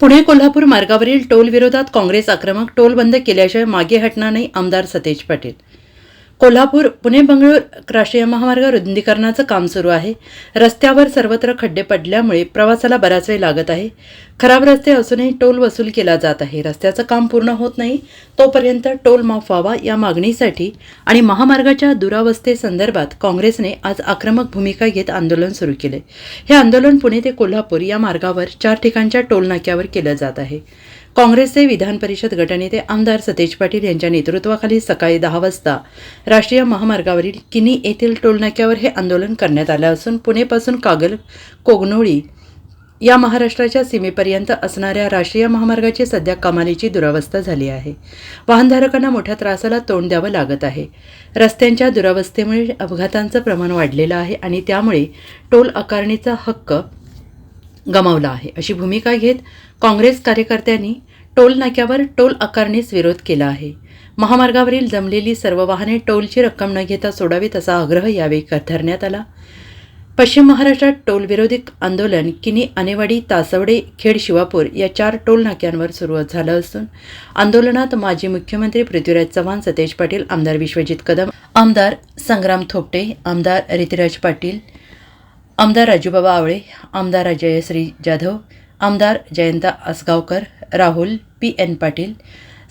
पुणे कोल्हापूर मार्गावरील टोल विरोधात काँग्रेस आक्रमक टोल बंद केल्याशिवाय मागे हटणार नाही आमदार सतेज पाटील कोल्हापूर पुणे बंगळूर राष्ट्रीय महामार्ग रुंदीकरणाचं काम सुरू आहे. रस्त्यावर सर्वत्र खड्डे पडल्यामुळे प्रवासाला बराच वेळ लागत आहे. खराब रस्ते असूनही टोल वसूल केला जात आहे. रस्त्याचं काम पूर्ण होत नाही तोपर्यंत टोल माफ व्हावा या मागणीसाठी आणि महामार्गाच्या दुरावस्थेसंदर्भात काँग्रेसने आज आक्रमक भूमिका घेत आंदोलन सुरू केले. हे आंदोलन पुणे ते कोल्हापूर या मार्गावर चार ठिकाणच्या टोल नाक्यावर केलं जात आहे. काँग्रेसचे विधान परिषद गटनेते आमदार सतेज पाटील यांच्या नेतृत्वाखाली सकाळी दहा वाजता राष्ट्रीय महामार्गावरील किनी येथील टोलनाक्यावर हे आंदोलन करण्यात आलं असून पुणेपासून कागल कोगनोळी या महाराष्ट्राच्या सीमेपर्यंत असणाऱ्या राष्ट्रीय महामार्गाची सध्या कमालीची दुरावस्था झाली आहे. वाहनधारकांना मोठ्या त्रासाला तोंड द्यावं लागत आहे. रस्त्यांच्या दुरावस्थेमुळे अपघातांचं प्रमाण वाढलेलं आहे आणि त्यामुळे टोल आकारणीचा हक्क गमावला आहे. अशी भूमिका घेत काँग्रेस कार्यकर्त्यांनी टोल नाक्यावर टोल आकारणीस विरोध केला आहे. महामार्गावरील जमलेली सर्व वाहने टोलची रक्कम न घेता सोडावीत असा आग्रह यावेळी धरण्यात आला. पश्चिम महाराष्ट्रात टोल विरोधी आंदोलन किनी आनेवाडी तासवडे खेड शिवापूर या चार टोल नाक्यांवर सुरू झालं असून आंदोलनात माजी मुख्यमंत्री पृथ्वीराज चव्हाण सतेज पाटील आमदार विश्वजित कदम आमदार संग्राम थोपटे आमदार ऋतिराज पाटील आमदार राजूबाबा आवळे आमदार जयश्री जाधव आमदार जयंता आसगावकर राहुल पी एन पाटील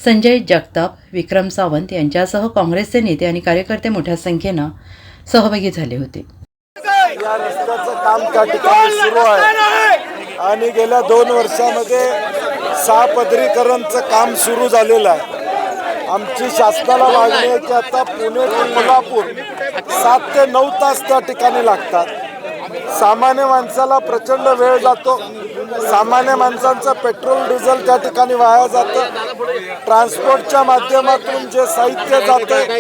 संजय जगताप विक्रम सावंत यांच्यासह काँग्रेसचे नेते आणि कार्यकर्ते मोठ्या संख्येनं सहभागी झाले होते. या रस्त्याचं काम त्या ठिकाणी सुरू आहे. आणि गेल्या दोन वर्षामध्ये सहा पदरीकरणचं काम सुरू झालेलं आहे. आमची शासनाला मागणी आहे की आता पुणे ते कोल्हापूर सात ते नऊ तास त्या ठिकाणी लागतात. सामान्य माणसाला प्रचंड वेळ जातो. सामान्य माणसांचं पेट्रोल डिझेल त्या ठिकाणी वाया जातं. ट्रान्सपोर्टच्या माध्यमातून जे साहित्य जातं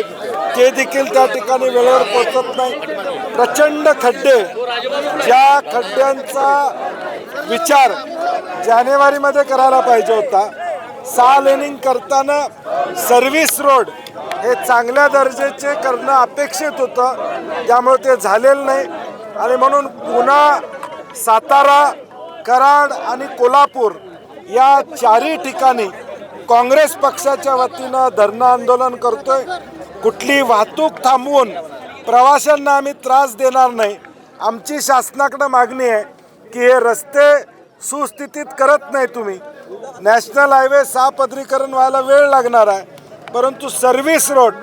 ते देखील त्या ठिकाणी वेळेवर पोचत नाही. प्रचंड खड्डे. ज्या खड्ड्यांचा विचार जानेवारीमध्ये करायला पाहिजे होता सहा लेनिंग करताना सर्व्हिस रोड हे चांगल्या दर्जाचे करणं अपेक्षित होतं. त्यामुळे ते झालेलं नाही. आणि म्हणून पुन्हा सातारा कराड आणि कोल्हापूर या चारही ठिकाणी काँग्रेस पक्षाच्या वतीनं धरणं आंदोलन करतोय. कुठली वाहतूक थांबवून प्रवाशांना आम्ही त्रास देणार नाही. आमची शासनाकडं मागणी आहे की हे रस्ते सुस्थितीत करत नाही तुम्ही. नॅशनल हायवे सहापदरीकरण व्हायला वेळ लागणार आहे. परंतु सर्व्हिस रोड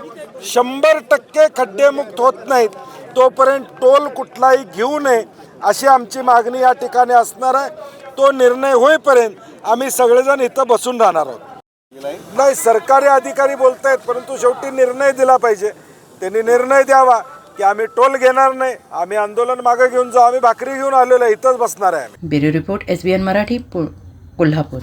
शंभर टक्के खड्डेमुक्त होत नाहीत. तोपर्यंत टोल कुठलाही घेऊ नये अशी आमची मागणी या ठिकाणी असणार आहे. तो निर्णय होईपर्यंत आम्ही सगळेजण इथं बसून राहणार आहोत. नाही सरकारी अधिकारी बोलत आहेत परंतु शेवटी निर्णय दिला पाहिजे. त्यांनी निर्णय द्यावा की आम्ही टोल घेणार नाही आम्ही आंदोलन मागे घेऊन जाऊ आम्ही भाकरी घेऊन आलेलो आहे इथंच बसणार आहे bureau report S B N Marathi Kolhapur.